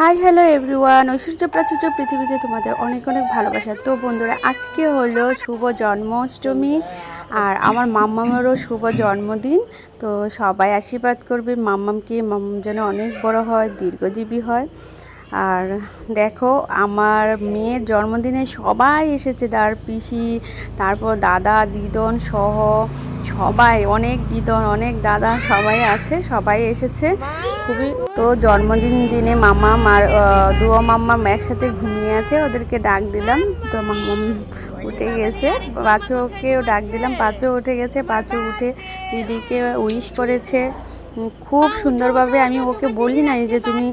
Hi hello everyone ঐশ্বর্য প্রাচুর্য পৃথিবীতে তোমাদের অনেক অনেক ভালোবাসা। তো বন্ধুরা, আজকে হলো শুভ জন্মাষ্টমী আর আমার মাম্মামেরও শুভ জন্মদিন। তো সবাই আশীর্বাদ করবে। মাম্মামকে মাম্মাম যেন অনেক বড় হয়, দীর্ঘজীবী হয়। আর দেখো, আমার মেয়ের জন্মদিনে সবাই এসেছে, তার পিসি, তারপর দাদা, দিদন সহ সবাই, অনেক দিদন, অনেক দাদা সবাই আছে, সবাই এসেছে। খুবই তো জন্মদিন দিনে মামা, মার দুয়ো মাম্মা একসাথে ঘুমিয়ে আছে, ওদেরকে ডাক দিলাম। তো মাম্মাম উঠে গেছে পাঁচুকেও ডাক দিলাম, পাঁচু উঠে গেছে, পাঁচু উঠে দিদিকে উইশ করেছে। খুব সুন্দরভাবে আমি ওকে বলি নাই যে তুমি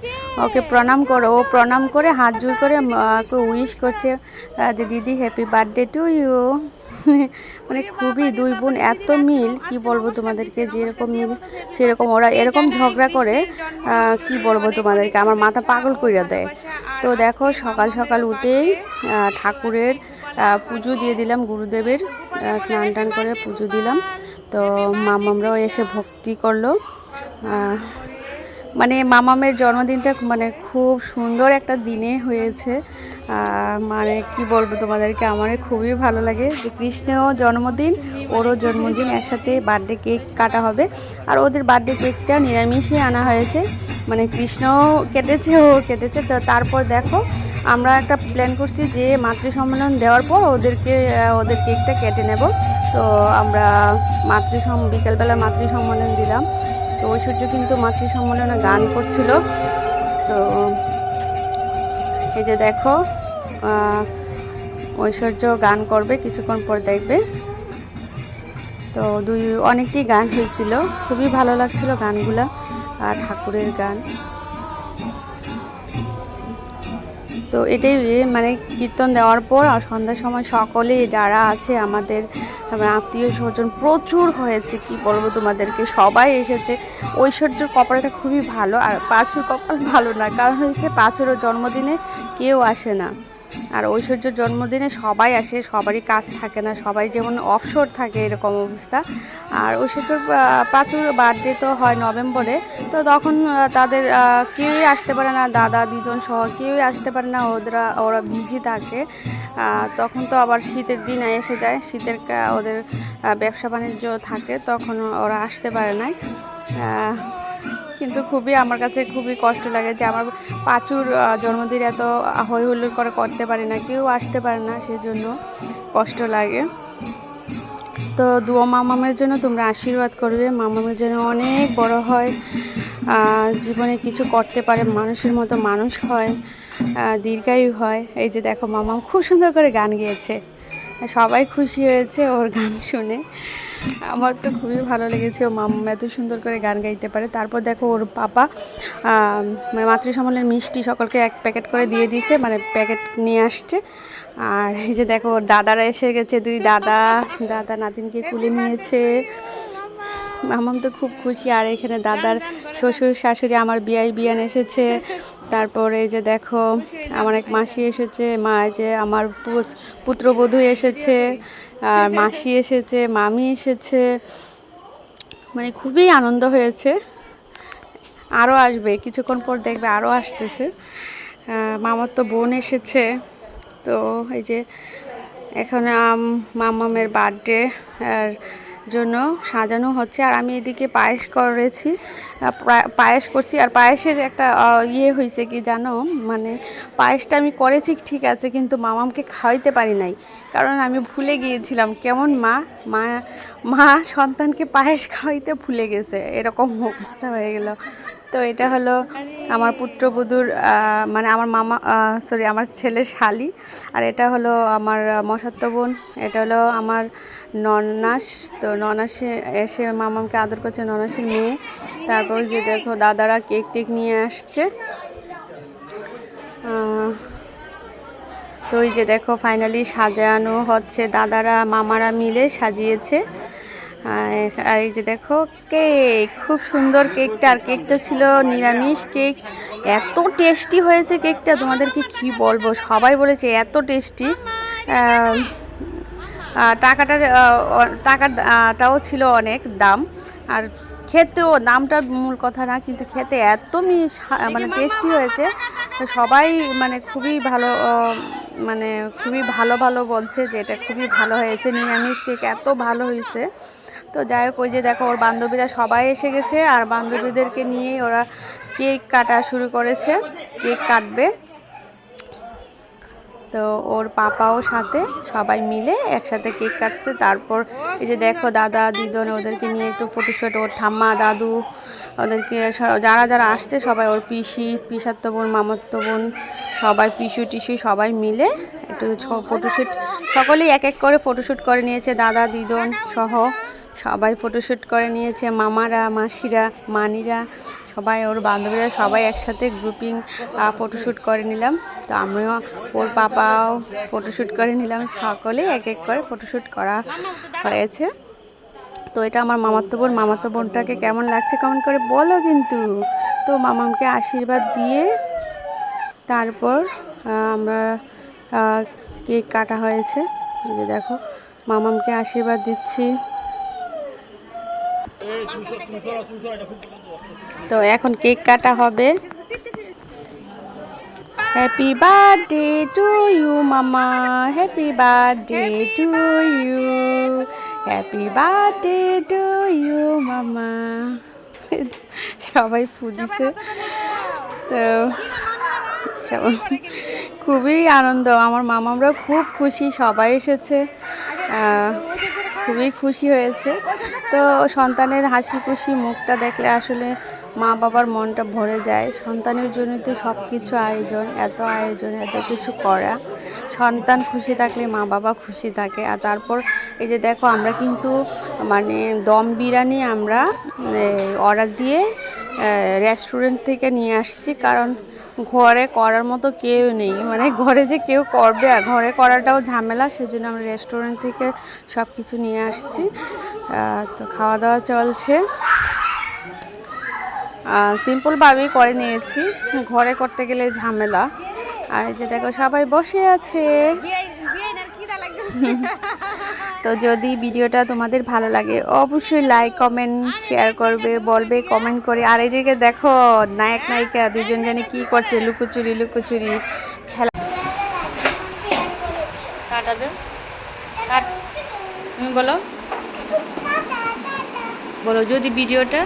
ওকে প্রণাম করো। ও প্রণাম করে হাত জোর করে ওকে উইশ করছে যে, দিদি হ্যাপি বার্থডে টু ইউ মানে খুবই দুই বোন এত মিল, কি বলব তোমাদেরকে, যেরকম মিল, সেরকম ওরা এরকম ঝগড়া করে কি বলব তোমাদেরকে, আমার মাথা পাগল কইরা দেয়। তো দেখো, সকাল সকাল উঠেই ঠাকুরের পুজো দিয়ে দিলাম, গুরুদেবের স্নান টান করে পুজো দিলাম। তো মামামরাও এসে ভক্তি করল। মানে মামামের জন্মদিনটা মানে খুব সুন্দর একটা দিনে হয়েছে। মানে কি বলব তোমাদেরকে আমার খুবই ভালো লাগে যে কৃষ্ণও জন্মদিন, ওরও জন্মদিন একসাথে বার্থডে কেক কাটা হবে। আর ওদের বার্থডে কেকটা নিরামিষই আনা হয়েছে। মানে কৃষ্ণও কেটেছে, ও কেটেছে। তো তারপর দেখো, আমরা একটা প্ল্যান করছি যে মাতৃ সম্মেলন দেওয়ার পর ওদেরকে ওদের কেকটা কেটে নেব। তো আমরা মাতৃ বিকেলবেলা মাতৃ সম্মেলন দিলাম। তো ঐশ্বর্য কিন্তু মাতৃ সম্মেলনে গান করছিল। তো এই যে দেখো ঐশ্বর্য গান করবে, কিছুক্ষণ পর দেখবে। তো দুই, অনেকটি গান হয়েছিল, খুবই ভালো লাগছিল গানগুলা, আর ঠাকুরের গান। তো এটাই মানে কীর্তন দেওয়ার পর আর সন্ধ্যার সময় সকলে যারা আছে আমাদের আত্মীয় স্বজন প্রচুর হয়েছে, কি বলব তোমাদেরকে? সবাই এসেছে। ঐশ্বর্যর কপালটা খুবই ভালো, আর পাঁচুর কপাল ভালো না, কারণ হচ্ছে পাঁচুরও জন্মদিনে কেউ আসে না। আর ঐশ্বর্যর জন্মদিনে সবাই আসে, সবারই কাজ থাকে না, সবাই যেমন অবসর থাকে এরকম অবস্থা। আর ঐশ্বর্যর পাঁচুর বার্থডে তো হয় নভেম্বরে, তো তখন তাদের কেউই আসতে পারে না, দাদা, দিদন সহ কেউই আসতে পারে না ওরা ওরা বিজি থাকে। তখন তো আবার শীতের দিন এসে যায়, শীতের ওদের ব্যবসা বাণিজ্য থাকে, তখন ওরা আসতে পারে না কিন্তু খুবই আমার কাছে খুবই কষ্ট লাগে যে আমার পাঁচুর জন্মদিন এত হই হুল্লোড় করে করতে পারি না, কেউ আসতে পারে না, সেজন্য কষ্ট লাগে। তো দুয়ো মামামের জন্য তোমরা আশীর্বাদ করবে। মামামের জন্য অনেক বড় হয় জীবনে কিছু করতে পারে, মানুষের মতো মানুষ হয় দীর্ঘায়ু হয়। এই যে দেখো, মামাম খুব সুন্দর করে গান গেয়েছে। সবাই খুশি হয়েছে ওর গান শুনে। আমার তো খুবই ভালো লেগেছে। ও মাম্মা এত সুন্দর করে গান গাইতে পারে। তারপর দেখো ওর পাপা মানে মাতৃ সম্মেলনের মিষ্টি সকলকে এক প্যাকেট করে দিয়ে দিয়েছে মানে প্যাকেট নিয়ে আসছে। আর এই যে দেখো ওর দাদারা এসে গেছে, দুই দাদা দাদা নাতিনকে কুলে নিয়েছে। মামাম তো খুব খুশি। আর এখানে দাদার শ্বশুর শাশুড়ি আমার বিয়াই বিয়ান এসেছে। তারপরে এই যে দেখো, আমার এক মাসি এসেছে, মা যে আমার পুত্রবধূ এসেছে। আর মাসি এসেছে, মামি এসেছে। মানে খুবই আনন্দ হয়েছে। আরও আসবে, কিছুক্ষণ পর দেখবে আরও আসতেছে। মামার তো বোন এসেছে। তো এই যে এখানে মামামের বার্থডে আর জন্য সাজানো হচ্ছে। আর আমি এদিকে পায়েস করেছি পায়েস করছি। আর পায়েসের একটা ইয়ে হয়েছে কি জানো? মানে পায়েসটা আমি করেছি ঠিক আছে, কিন্তু মামামকে খাওয়াইতে পারি নাই। কারণ আমি ভুলে গিয়েছিলাম, কেমন মা? মা মা সন্তানকে পায়েস খাওয়াইতে ভুলে গেছে। এরকম অবস্থা হয়ে গেল। তো এটা হলো আমার পুত্রবধূর মানে আমার মামা সরি আমার ছেলের শালি। আর এটা হলো আমার মশাত্ত বোন এটা হলো আমার ননাস, তো ননাসে এসে মামাকে আদর করছে ননাসের মেয়ে। তারপর যে দেখো দাদারা কেক টেক নিয়ে আসছে। তো ওই যে দেখো ফাইনালি সাজানো হচ্ছে। দাদারা, মামারা মিলে সাজিয়েছে। আর- এই যে দেখো কেক, খুব সুন্দর কেকটা। আর কেকটা ছিল নিরামিষ কেক। এত টেস্টি হয়েছে কেকটা। তোমাদেরকে কি বলব? সবাই বলেছে এত টেস্টি টাকাটার টাকাটাও ছিল অনেক দাম। আর খেতেও দামটা মূল কথা না, কিন্তু খেতে এত মানে টেস্টি হয়েছে। সবাই মানে খুবই ভালো মানে খুবই ভালো ভালো বলছে যে এটা খুবই ভালো হয়েছে, নিরামিষ কেক এত ভালো হয়েছে। তো যাই হোক, ওই যে দেখো, ওর বান্ধবীরা সবাই এসে গেছে, আর বান্ধবীদেরকে নিয়ে ওরা কেক কাটা শুরু করেছে কেক কাটবে। তো ওর পাপাও সাথে, সবাই মিলে একসাথে কেক কাটছে। তারপর এই যে দেখো দাদা, দিদন, ওদেরকে নিয়ে একটু ফটোশ্যুট ওর ঠাম্মা, দাদু, ওদেরকে যারা যারা আসছে, সবাই ওর পিসি, পিসাত্ত বোন, মামাত্ত বোন, সবাই পিসু, টিসু, সবাই মিলে একটু ফটোশ্যুট সকলেই এক এক করে ফটোশ্যুট করে নিয়েছে, দাদা, দিদন সহ। সবাই ফটোশ্যুট করে নিয়েছে, মামারা, মাসিরা, মানিরা, সবাই, ওর বান্ধবীরা সবাই একসাথে গ্রুপিং ফটোশ্যুট করে নিলাম। তো আমিও, ওর পাপাও ফটোশ্যুট করে নিলাম। সকলে এক এক করে ফটোশ্যুট করা হয়েছে। তো এটা আমার মামাতো বোন। মামাতো বোনটাকে কেমন লাগছে কেমন করে বলো কিন্তু। তো মামামকে আশীর্বাদ দিয়ে তারপর আমরা কেক কাটা হয়েছে। দেখো, মামামকে আশীর্বাদ দিচ্ছি। তো এখন কেক কাটা হবে। হ্যাপি বার্থডে টু ইউ মামা happy birthday to you happy birthday to you মামা সবাই ফুদিছে তো খুবই আনন্দ। আমার মামামরা খুব খুশি, সবাই এসেছে। খুবই খুশি হয়েছে। তো সন্তানের হাসি খুশি মুখটা দেখলে আসলে মা বাবার মনটা ভরে যায়। সন্তানের জন্য তো সব কিছু আয়োজন, এত আয়োজন, এত কিছু করা। সন্তান খুশি থাকলে মা বাবা খুশি থাকে। আর তারপর এই যে দেখো, আমরা কিন্তু মানে দম বিরিয়ানি আমরা অর্ডার দিয়ে রেস্টুরেন্ট থেকে নিয়ে আসছি। কারণ ঘরে করার মতো কেউ নেই। মানে ঘরে যে কেউ করবে আর ঘরে করাটাও ঝামেলা সেজন্য আমরা রেস্টুরেন্ট থেকে সব কিছু নিয়ে আসছি। তো খাওয়া দাওয়া চলছে সিম্পলভাবেই করে নিয়েছি। ঘরে করতে গেলে ঝামেলা। আর যে দেখো সবাই বসে আছে। তো যদি ভিডিওটা তোমাদের ভালো লাগে, অবশ্যই লাইক কমেন্ট শেয়ার করবে, বলবে কমেন্ট করে। আর এই দিকে দেখো, নায়ক, নায়িকা দুজন জানি কি করছে, লুকোচুরি লুকোচুরি খেলা। বলো। বলো, যদি ভিডিওটা